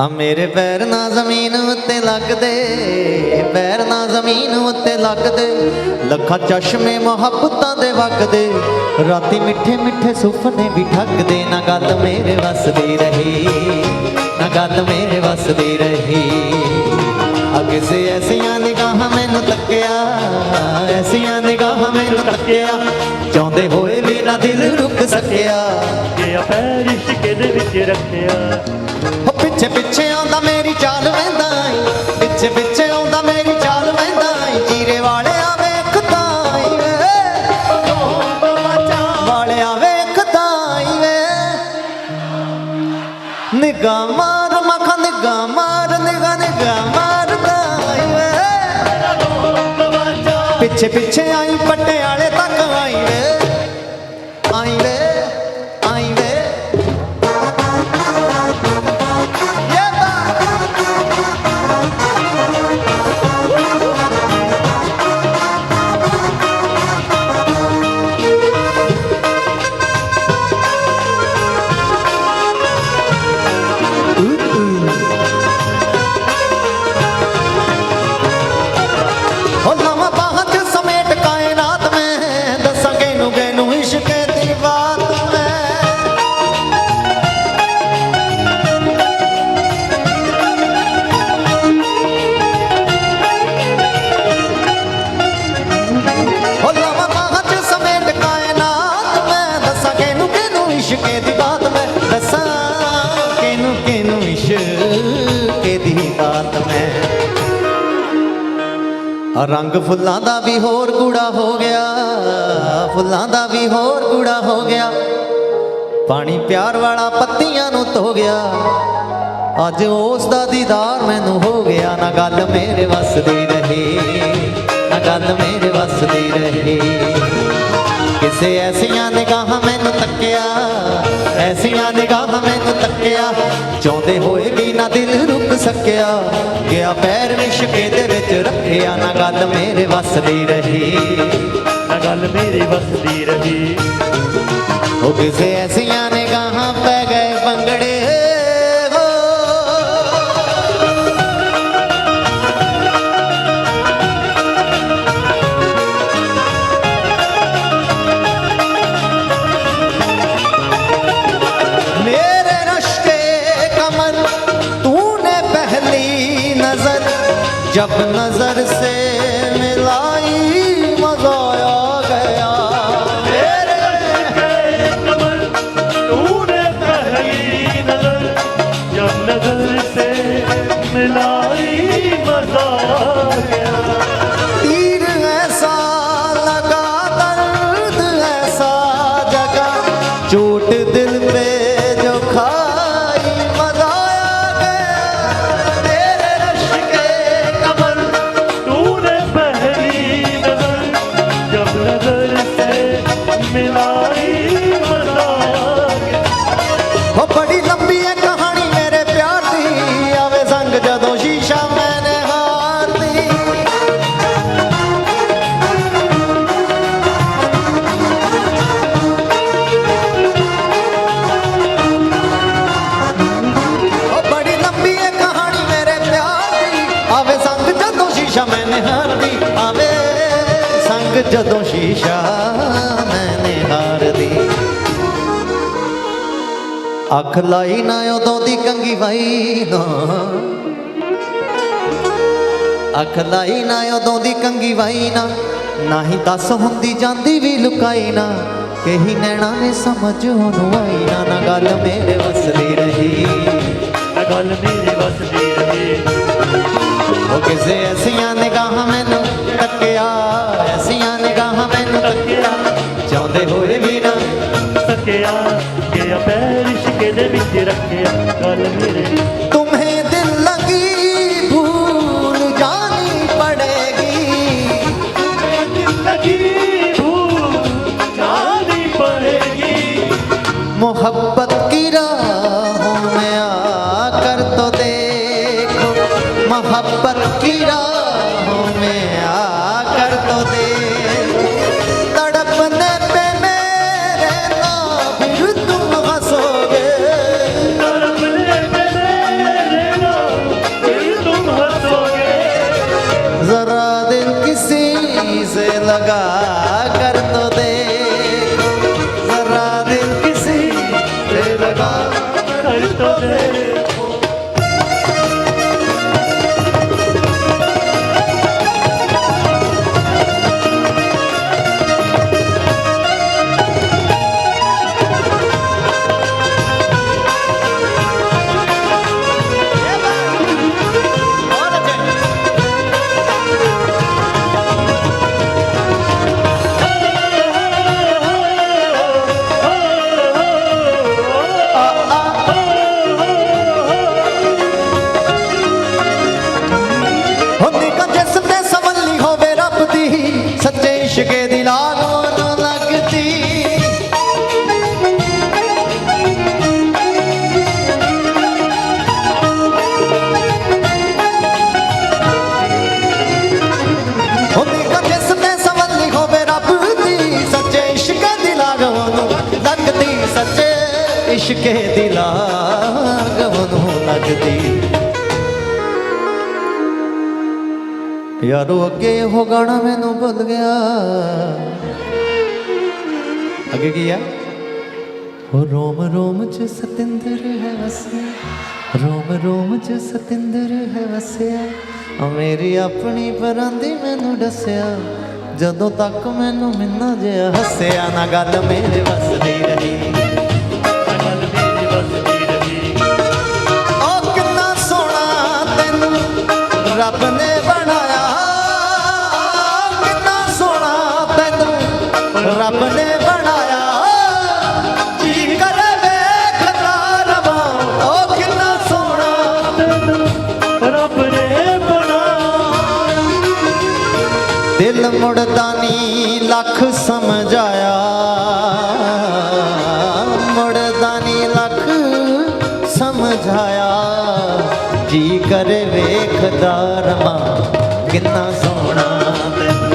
ਆ ਮੇਰੇ ਪੈਰ ਨਾ ਜ਼ਮੀਨ ਉੱਤੇ ਲੱਗਦੇ ਪੈਰ ਨਾ ਜ਼ਮੀਨ ਉੱਤੇ ਲੱਗਦੇ। ਲੱਖਾਂ ਚਸ਼ਮੇ ਮੁਹੱਬਤਾਂ ਦੇ ਵਗਦੇ, ਰਾਤੀ ਮਿੱਠੇ ਮਿੱਠੇ ਸੁਪਨੇ ਵੀ ਠੱਗਦੇ, ਨਾ ਗੱਲ ਮੇਰੇ ਵੱਸ ਰਹੀ, ਨਾ ਗੱਲ ਮੇਰੇ ਵੱਸਦੀ ਰਹੀ। ਆ ਕਿਸੇ ਐਸੀਆਂ ਨਿਗਾਹਾਂ ਮੈਨੂੰ ਤੱਕਿਆ, ਐਸੀਆਂ ਨਿਗਾਹਾਂ ਮੈਨੂੰ ਤੱਕਿਆ, ਚਾਹੁੰਦੇ ਹੋਏ ਵੀ ਨਾ ਦਿਲ ਰੁਕ ਸਕਿਆ। ਕਿ ਪੈਰ ਇਸ਼ਕੇ ਦੇ ਵਿੱਚ ਰੱਖਿਆ। ਉਹ ਪਿੱਛੇ ਪਿੱਛੇ ਆਉਂਦਾ ਮੇਰੀ ਚਾਲ ਵਹਿੰਦਾ ਈ ਪਿੱਛੇ ਪਿੱਛੇ ਆਉਂਦਾ ਮੇਰੀ ਚਾਲ ਵਹਿੰਦਾ ਈ ਜੀਰੇ ਵਾਲਿਆ ਵੇਖਦਾ ਈ ਵੇ ਵਾਲਿਆ ਵੇਖਦਾ ਈ ਵੇ ਨਿਗਾਹ ਮਾਰ, ਮੱਖਾਂ ਨਿਗਾਹ ਮਾਰ, ਨਿਗਾਹ ਨਿਗਾਹ ਮਾਰਦਾ ਈ ਵੇ ਪਿੱਛੇ ਪਿੱਛੇ ਆਈ ਪਟਿਆਲੇ ਤੱਕ ਆਈ ਵੇ ਆਈ ਵੇ ਰੰਗ ਫੁੱਲਾਂ ਦਾ ਵੀ ਹੋਰ ਗੂੜਾ ਹੋ ਗਿਆ, ਫੁੱਲਾਂ ਦਾ ਵੀ ਹੋਰ ਗੂੜਾ ਹੋ ਗਿਆ। ਪਾਣੀ ਪਿਆਰ ਵਾਲਾ ਪੱਤੀਆਂ ਨੂੰ ਧੋ ਗਿਆ, ਅੱਜ ਉਸ ਦਾ ਦੀਦਾਰ ਮੈਨੂੰ ਹੋ ਗਿਆ। ਨਾ ਗੱਲ ਮੇਰੇ ਵੱਸ ਦੀ ਰਹੀ, ਨਾ ਗੱਲ ਮੇਰੇ ਵੱਸ ਦੀ ਰਹੀ। ਕਿਸੇ ਐਸੀਆਂ ਨਿਗਾਹਾਂ ਮੈਨੂੰ ਤੱਕਿਆ, ਐਸੀਆਂ ਨਿਗਾਹਾਂ ਮੈਨੂੰ ਤੱਕਿਆ। ਚਾਹੁੰਦੇ ਹੋਏ ਵੀ ਨਾ ਦਿਲ ਰੁਕ ਸਕਿਆ, ਗਿਆ ਪੈਰ ਵਿਸ਼ਕੇ ਦੇ ਰੱਖਿਆ ਨਾ ਗੱਲ ਮੇਰੇ ਵੱਸ ਦੀ ਰਹੀ ਨਾ ਗੱਲ ਮੇਰੀ ਵਸਦੀ ਰਹੀ ਉਹ ਕਿਸੇ ਐਸੀਆਂ ਨਿਗਾਹਾਂ ਪੈ ਗਏ ਬੰਗੜੇ ਹੋ मेरे रश के कमर तूने पहली नजर जब नजर से ਜਦੋਂ ਸ਼ੀਸ਼ਾ ਮੈਂ ਨਿਹਾਰਦੀ ਅੱਖ ਲਾਈ ਨਾ ਉਦੋਂ ਦੀ ਕੰਗੀ ਵਾਈ ਨਾ। ਅੱਖ ਲਾਈ ਨਾ ਉਦੋਂ ਦੀ ਕੰਗੀ ਵਾਈ ਨਾ। ਨਹੀਂ ਦੱਸ ਹੁੰਦੀ ਜਾਂਦੀ ਵੀ ਲੁਕਾਈ ਨਾ। ਕਹੀ ਨੈਣਾ ਨੇ ਸਮਝ ਉਹਨੂੰ ਆਈ ਨਾ। ਨਾ ਗੱਲ ਮੇਰੇ ਵਸਦੀ ਰਹੀ। ਨਾ ਗੱਲ ਮੇਰੇ ਵਸਦੀ ਰਹੀ। ਉਹ ਕਿਸੇ ਐਸੀਆਂ ਨਿਗਾਹਾਂ ਮੈਨੂੰ ਤੱਕਿਆ। ਜਾਂਦੇ ਹੋਏ ਵੀ ਨਾ। ਸਕਿਆ ਗਿਆ ਪੈਰ ਸ਼ਿਕੇ ਦੇ ਵਿੱਚ ਰੱਖਿਆ। ਕਰ ਮੇਰੇ ਤੂੰ से लगा ਇਸ਼ਕੇ ਦੀ ਲਾਗ ਉਹਨੂੰ ਲੱਗਦੀ। ਯਾਰੋ ਅੱਗੇ ਉਹ ਗਾਣਾ ਮੈਨੂੰ ਭੁੱਲ ਗਿਆ। ਅੱਗੇ ਕੀ ਆ? ਉਹ ਰੋਮ ਰੋਮ ਚ ਸਤਿੰਦਰ ਹੈ ਵਸਿਆ। ਰੋਮ ਰੋਮ ਚ ਸਤਿੰਦਰ ਹੈ ਵਸਿਆ। ਮੇਰੀ ਆਪਣੀ ਪਰਾਂਦੀ ਮੈਨੂੰ ਦੱਸਿਆ। ਜਦੋਂ ਤੱਕ ਮੈਨੂੰ ਮਿੰਨਾ ਜਿਹਾ ਹੱਸਿਆ, ਨਾ ਗੱਲ ਮੇਰੇ ਵੱਸਦੀ ਰਹੀ। ਸਮਝਾਇਆ। ਜੀ ਕਰ ਵੇਖਦਾ ਰਵਾਂ ਕਿੰਨਾ ਸੋਹਣਾ ਤੈਨੂੰ